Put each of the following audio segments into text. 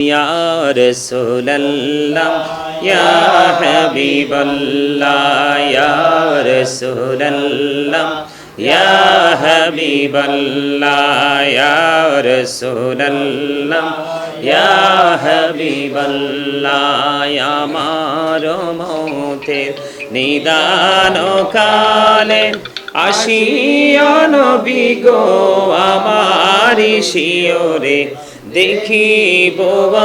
يا رسول الله يا حبيب الله يا رسول الله يا حبيب الله يا رسول الله يا حبيب الله يا আমার মৌতের নিদান কালে আসিয়া নবী গো আমার শিওরে দেখিব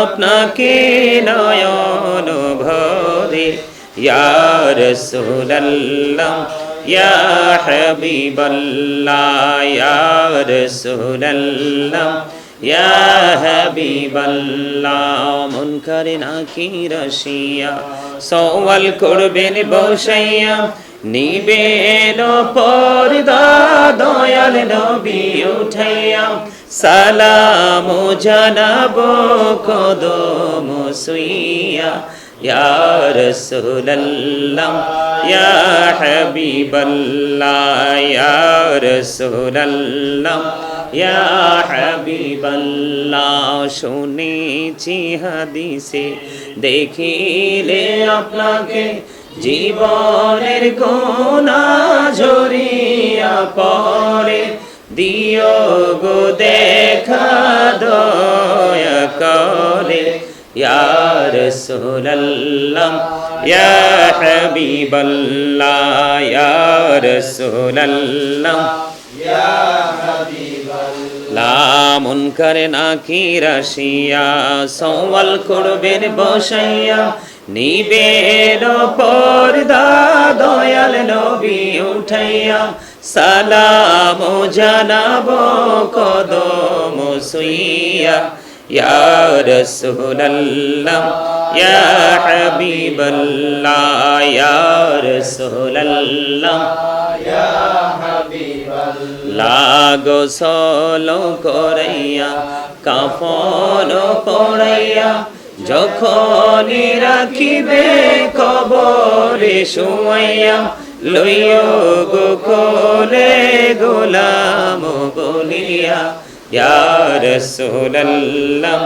আপনাকে নয়ন ভরে ইয়ার সুল্লাহ ইয়া হাবিবাল্লাহ ইয়ার সুল্লাহ ইয়া হাবিবাল্লাহ নাকির রশিয়া, সওয়াল করবেন বসাইয়া নিবেন পর্দা দয়াল নবী উঠাইয়া, সালাম জানাব কদম সুইয়া, ইয়া রাসূলুল্লাহ, ইয়া হাবিবাল্লাহ, ইয়া রাসূলুল্লাহ, ইয়া হাবিবাল্লাহ, শুনেছি হাদিসে, দেখিলে আপনাকে জীবনের কোনা ঝরিয়া পড়ে। দিও গো দেখা দয়া করে। ইয়ার সুল্লাম ইয়া হাবিবাল্লাহ ইয়ার সুল্লাম লামন করে নাকি রাশিয়া সওয়াল করবেন বসাইয়া। নিবেন পর্দা দয়াল নবী উঠাইয়া সালাম জানাব কদম সুইয়া, ইয়া রাসূলুল্লাহ, ইয়া হাবিবাল্লাহ, ইয়া রাসূলুল্লাহ, লাগো সলো করাইয়া, কাফন পড়াইয়া যখনই রাখিবে কবরে শুয়াইয়া লইয় গো কোলে গোলাম বলিয়া ইয়া রাসূলুল্লাহ,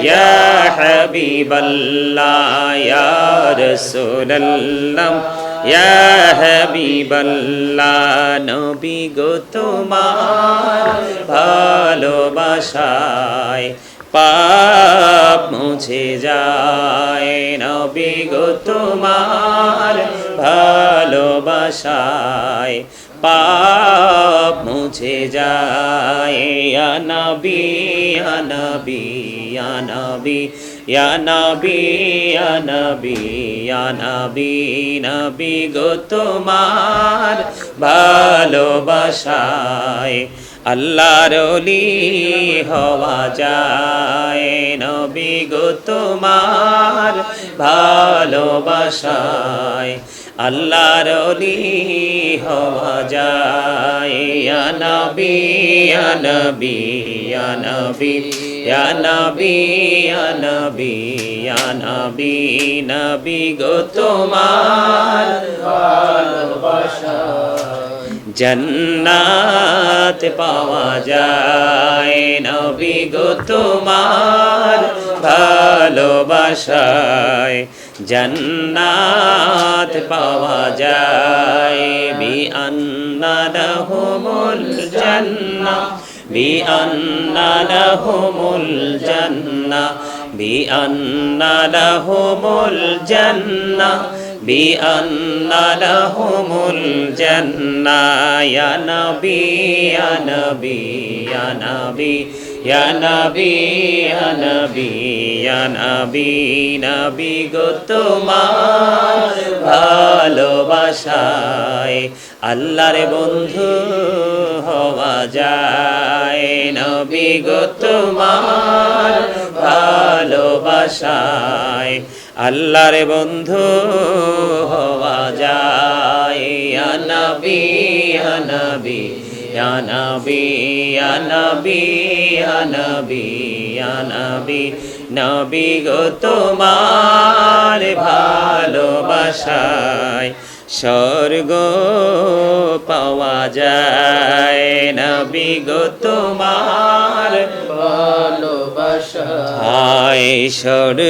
ইয়া হাবিবাল্লাহ, ইয়া রাসূলুল্লাহ, ইয়া হাবিবাল্লাহ, নবী গো তোমার ভালোবাসায় পাপ মুছে যায়। নবী গো তোমার ভালোবাসায় পাপ মুছে যায়। নবী নবী নবী, ইয়া নবী ইয়া নবী নবী নবী গো তোমার ভালোবাসায় আল্লাহর অলি হওয়া যায়। নবী গো তোমার ভালোবাসায় আল্লাহর হওয়া যায়। নবী নবী নবী নবী নবী নবী নবী গো তোমার জন্নাত পাওয়া যায়। নবী গো তোমার ভালোবাসায় জন্নাত পাওয়া যায়। বি আন্না লাহুমুল জান্নাহ বি আন্না লাহুমুল জান্নাহ বি আন্না লাহুমুল জান্নাহ। بأن لهم الجنة يا نبي يا نبي يا نبي يا نبي يا نبي يا نبي نبي গো তোমার ভালোবাসায় আল্লাহর বন্ধু হওয়া যায় নবী গো তোমার ভালোবাসায় আল্লাহর বন্ধু হওয়া যায়। নবী নবী নবী নবী নবী নবী নবী গো তোমার ভালোবাসায় স্বর্গ পাওয়া যায়। নবী গো তোমার ভালোবাসা আশা হায় স্বর্গ